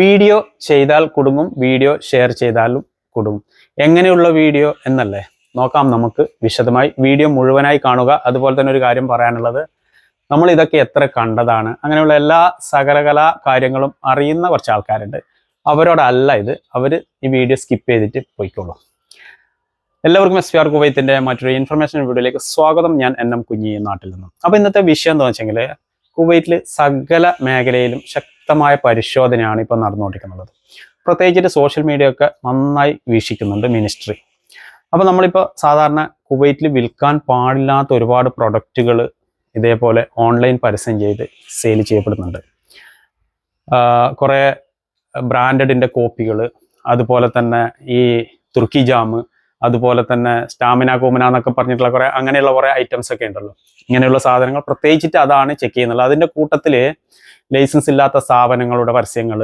Video ചെയ്താൽ കുടുങ്ങും video share ചെയ്താലും കുടുങ്ങും. എങ്ങനെയുള്ള വീഡിയോ എന്നല്ലേ? നോക്കാം നമുക്ക് വിശദമായി. വീഡിയോ മുഴുവനായി കാണുക. അതുപോലെ തന്നെ ഒരു കാര്യം പറയാനുള്ളത് നമ്മൾ ഇതൊക്കെ എത്ര കണ്ടതാണ്? അങ്ങനെയുള്ള എല്ലാ സകലകലാ കാര്യങ്ങളും അറിയുന്ന കുറച്ച് ആൾക്കാരുണ്ട്. അവരോടല്ല ഇത്. അവർ ഈ വീഡിയോ സ്കിപ്പ് ചെയ്തിട്ട് പോയിക്കോളൂ. എല്ലാവർക്കും എസ് പി ആർ കുവൈത്തിന്റെ മറ്റൊരു ഇൻഫർമേഷൻ വീഡിയോയിലേക്ക് സ്വാഗതം. ഞാൻ എൻ എം കുഞ്ഞി നാട്ടിൽ നിന്നും. അപ്പോൾ ഇന്നത്തെ വിഷയം എന്താ വെച്ചെങ്കിൽ കുവൈറ്റിൽ സകല മേഖലയിലും ശക്തമായ പരിശോധനയാണ് ഇപ്പോൾ നടന്നുകൊണ്ടിരിക്കുന്നത്. പ്രത്യേകിച്ചിട്ട് സോഷ്യൽ മീഡിയ ഒക്കെ നന്നായി വീക്ഷിക്കുന്നുണ്ട് മിനിസ്ട്രി അപ്പോൾ നമ്മളിപ്പോൾ സാധാരണ കുവൈറ്റിൽ വിൽക്കാൻ പാടില്ലാത്ത ഒരുപാട് പ്രൊഡക്റ്റുകൾ ഇതേപോലെ ഓൺലൈൻ പരസ്യം ചെയ്ത് സെയിൽ ചെയ്യപ്പെടുന്നുണ്ട്. കുറേ ബ്രാൻഡഡിന്റെ കോപ്പികൾ അതുപോലെ തന്നെ ഈ തുർക്കി ജാമ് അതുപോലെ തന്നെ സ്റ്റാമിന കോമിന എന്നൊക്കെ പറഞ്ഞിട്ടുള്ള കുറേ അങ്ങനെയുള്ള കുറേ ഐറ്റംസ് ഒക്കെ ഉണ്ടല്ലോ. ഇങ്ങനെയുള്ള സാധനങ്ങൾ പ്രത്യേകിച്ചിട്ട് അതാണ് ചെക്ക് ചെയ്യുന്നത്. അതിന്റെ കൂട്ടത്തിൽ ലൈസൻസ് ഇല്ലാത്ത സ്ഥാപനങ്ങളുടെ പരസ്യങ്ങൾ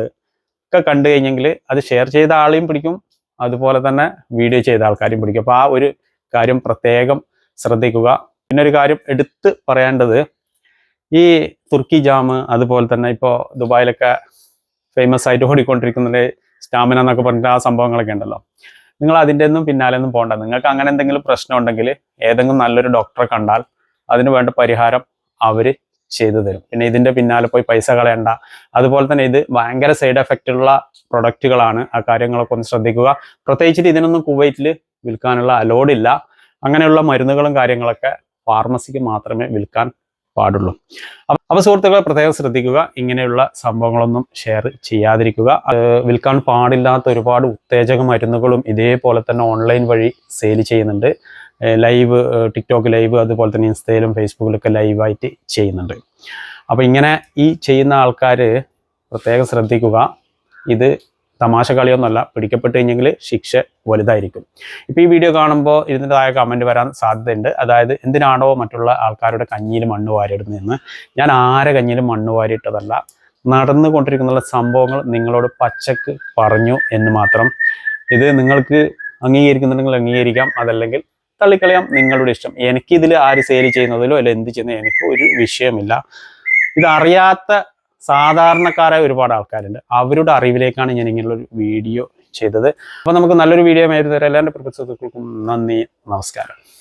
ഒക്കെ കണ്ടു കഴിഞ്ഞെങ്കിൽ അത് ഷെയർ ചെയ്ത ആളെയും പിടിക്കും. അതുപോലെ തന്നെ വീഡിയോ ചെയ്ത ആൾക്കാരെയും പിടിക്കും. അപ്പോൾ ആ ഒരു കാര്യം പ്രത്യേകം ശ്രദ്ധിക്കുക. പിന്നെ ഒരു കാര്യം എടുത്ത് പറയേണ്ടത് ഈ തുർക്കി ജാമ് അതുപോലെ തന്നെ ഇപ്പോൾ ദുബായിലൊക്കെ ഫേമസ് ആയിട്ട് ഓടിക്കൊണ്ടിരിക്കുന്നുണ്ട് സ്റ്റാമിന എന്നൊക്കെ പറഞ്ഞിട്ട് ആ സംഭവങ്ങളൊക്കെ ഉണ്ടല്ലോ. നിങ്ങൾ അതിന്റെ ഒന്നും പിന്നാലെ ഒന്നും പോകണ്ട. നിങ്ങൾക്ക് അങ്ങനെ എന്തെങ്കിലും പ്രശ്നം ഉണ്ടെങ്കിൽ ഏതെങ്കിലും നല്ലൊരു ഡോക്ടറെ കണ്ടാൽ അതിന് വേണ്ട പരിഹാരം അവർ ചെയ്തു തരും. പിന്നെ ഇതിന്റെ പിന്നാലെ പോയി പൈസ കളയണ്ട. അതുപോലെ തന്നെ ഇത് ഭയങ്കര സൈഡ് എഫക്റ്റ് ഉള്ള പ്രൊഡക്റ്റുകളാണ് ആ കാര്യങ്ങളൊക്കെ ഒന്ന് ശ്രദ്ധിക്കുക. പ്രത്യേകിച്ചിട്ട് ഇതിനൊന്നും കുവൈറ്റിൽ വിൽക്കാനുള്ള അലോഡില്ല അങ്ങനെയുള്ള മരുന്നുകളും കാര്യങ്ങളൊക്കെ ഫാർമസിക്ക് മാത്രമേ വിൽക്കാൻ പാടുള്ളൂ. അപ്പൊ സുഹൃത്തുക്കളെ പ്രത്യേകം ശ്രദ്ധിക്കുക. ഇങ്ങനെയുള്ള സംഭവങ്ങളൊന്നും ഷെയർ ചെയ്യാതിരിക്കുക. വിൽക്കാൻ പാടില്ലാത്ത ഒരുപാട് ഉത്തേജക മരുന്നുകളും ഇതേപോലെ തന്നെ ഓൺലൈൻ വഴി സെയിൽ ചെയ്യുന്നുണ്ട്. ലൈവ് ടിക്ടോക്ക് ലൈവ് അതുപോലെ തന്നെ ഇൻസ്റ്റയിലും ഫേസ്ബുക്കിലൊക്കെ ലൈവായിട്ട് ചെയ്യുന്നുണ്ട്. അപ്പോൾ ഇങ്ങനെ ഈ ചെയ്യുന്ന ആൾക്കാർ പ്രത്യേകം ശ്രദ്ധിക്കുക. ഇത് തമാശ കളിയൊന്നുമല്ല പിടിക്കപ്പെട്ട് കഴിഞ്ഞെങ്കിൽ ശിക്ഷ വലുതായിരിക്കും. ഇപ്പോൾ ഈ വീഡിയോ കാണുമ്പോൾ ഇതിന്റെതായ കമന്റ് വരാൻ സാധ്യതയുണ്ട്. അതായത് എന്തിനാണോ മറ്റുള്ള ആൾക്കാരുടെ കഞ്ഞിയിൽ മണ്ണ് വാരിയിടുന്നതെന്ന് ഞാൻ ആരെ കഞ്ഞിയിലും മണ്ണ് വാരിയിട്ടതല്ല. നടന്നുകൊണ്ടിരിക്കുന്ന സംഭവങ്ങൾ നിങ്ങളോട് പച്ചക്ക് പറഞ്ഞു എന്ന് മാത്രം. ഇത് നിങ്ങൾക്ക് അംഗീകരിക്കുന്നുണ്ടെങ്കിൽ അംഗീകരിക്കാം. അതല്ലെങ്കിൽ തള്ളിക്കളയാം നിങ്ങളുടെ ഇഷ്ടം. എനിക്കിതിൽ ആര് സെയിൽ ചെയ്യുന്നതിലോ അല്ല എന്ത് ചെയ്യുന്നതിലോ എനിക്ക് ഒരു വിഷയമില്ല. ഇതറിയാത്ത സാധാരണക്കാരായ ഒരുപാട് ആൾക്കാരുണ്ട്. അവരുടെ അറിവിലേക്കാണ് ഞാൻ ഇങ്ങനെയുള്ള ഒരു വീഡിയോ ചെയ്തത്. അപ്പോൾ നമുക്ക് നല്ലൊരു വീഡിയോ ആയിരുന്നു എല്ലാവരുടെ പ്രൊഫസർക്കും നന്ദി. നമസ്കാരം.